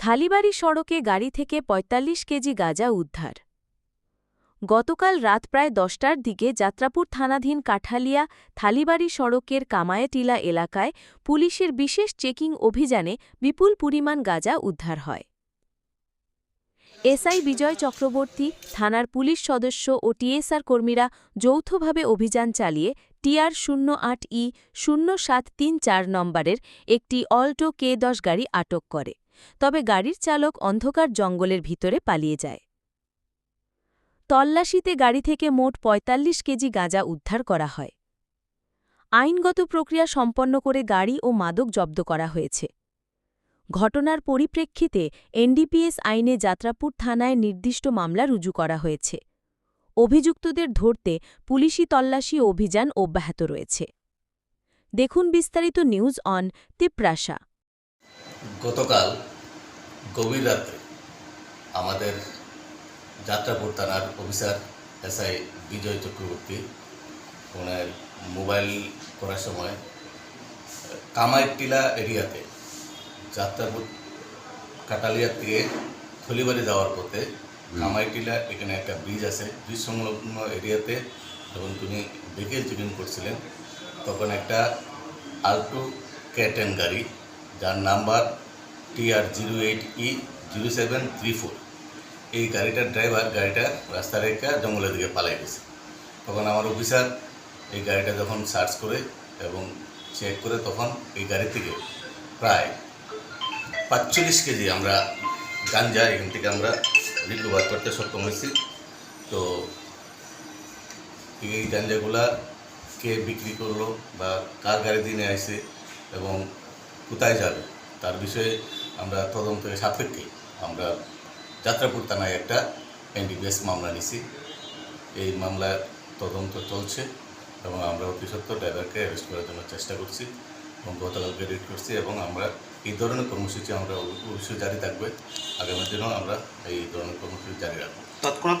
থালিবাড়ি সড়কে গাড়ি থেকে ৪৫ কেজি গাঁজা উদ্ধার। গতকাল রাত প্রায় দশটার দিকে যাত্রাপুর থানাধীন কাঠালিয়া থালিবাড়ি সড়কের কামায়াটিলা এলাকায় পুলিশের বিশেষ চেকিং অভিযানে বিপুল পরিমাণ গাঁজা উদ্ধার হয়। এসআই বিজয় চক্রবর্তী, থানার পুলিশ সদস্য ও টিএসআর কর্মীরা যৌথভাবে অভিযান চালিয়ে টিআর শূন্য আট ই শূন্য সাত তিন চার নম্বরের একটি অল্টো কে দশ গাড়ি আটক করে। তবে গাড়ির চালক অন্ধকার জঙ্গলের ভিতরে পালিয়ে যায়। তল্লাশিতে গাড়ি থেকে মোট ৪৫ কেজি গাঁজা উদ্ধার করা হয়। আইনগত প্রক্রিয়া সম্পন্ন করে গাড়ি ও মাদক জব্দ করা হয়েছে। ঘটনার পরিপ্রেক্ষিতে এনডিপিএস আইনে যাত্রাপুর থানায় নির্দিষ্ট মামলা রুজু করা হয়েছে। অভিযুক্তদের ধরতে পুলিশি তল্লাশি অভিযান অব্যাহত রয়েছে। দেখুন বিস্তারিত নিউজ অন তিপ্রাসা গতকাল গভীর রাত্রে আমাদের যাত্রাপুর থানার অফিসার এসআই বিজয় চক্রবর্তী ওনার মোবাইল করার সময় কামাইটিলা এরিয়াতে যাত্রাপুর কাটালিয়া থেকে থলিবাড়ি যাওয়ার পথে কামাইটিলা এখানে একটা ব্রিজ আছে। ব্রিজ সংলগ্ন এরিয়াতে যখন তিনি ভেহিকেল চেকিং করছিলেন তখন একটা আল্টো ক্যাটেন গাড়ি যার number TR zero eight E zero seven three four এই গাড়িটার ড্রাইভার গাড়িটা রাস্তা রেখা জঙ্গলের দিকে পালাই গেছে। তখন আমার অফিসার এই গাড়িটা যখন সার্চ করে এবং চেক করে তখন এই গাড়ি থেকে প্রায় পাঁচচল্লিশ কেজি আমরা গাঞ্জা এখান থেকে আমরা রিকভার করতে সক্ষম হয়েছি। তো এই গাঞ্জাগুলা কে বিক্রি করল বা কার গাড়ি দিনে আসে এবং কোথায় যাবে, তার বিষয়ে আমরা তদন্তের সাপেক্ষে আমরা যাত্রাপুর থানায় একটা এনডিপিএস মামলা নিছি। এই মামলা তদন্ত চলছে এবং আমরা অতি সত্ত্বর ড্রাইভারকে অ্যারেস্ট করার জন্য চেষ্টা করছি এবং গতকালকে রেড করছি এবং আমরা এই ধরনের কর্মসূচি আমরা অবশ্যই জারি থাকবে। আগামী দিনেও আমরা এই ধরনের কর্মসূচি জারি রাখব। তৎক্ষণাৎ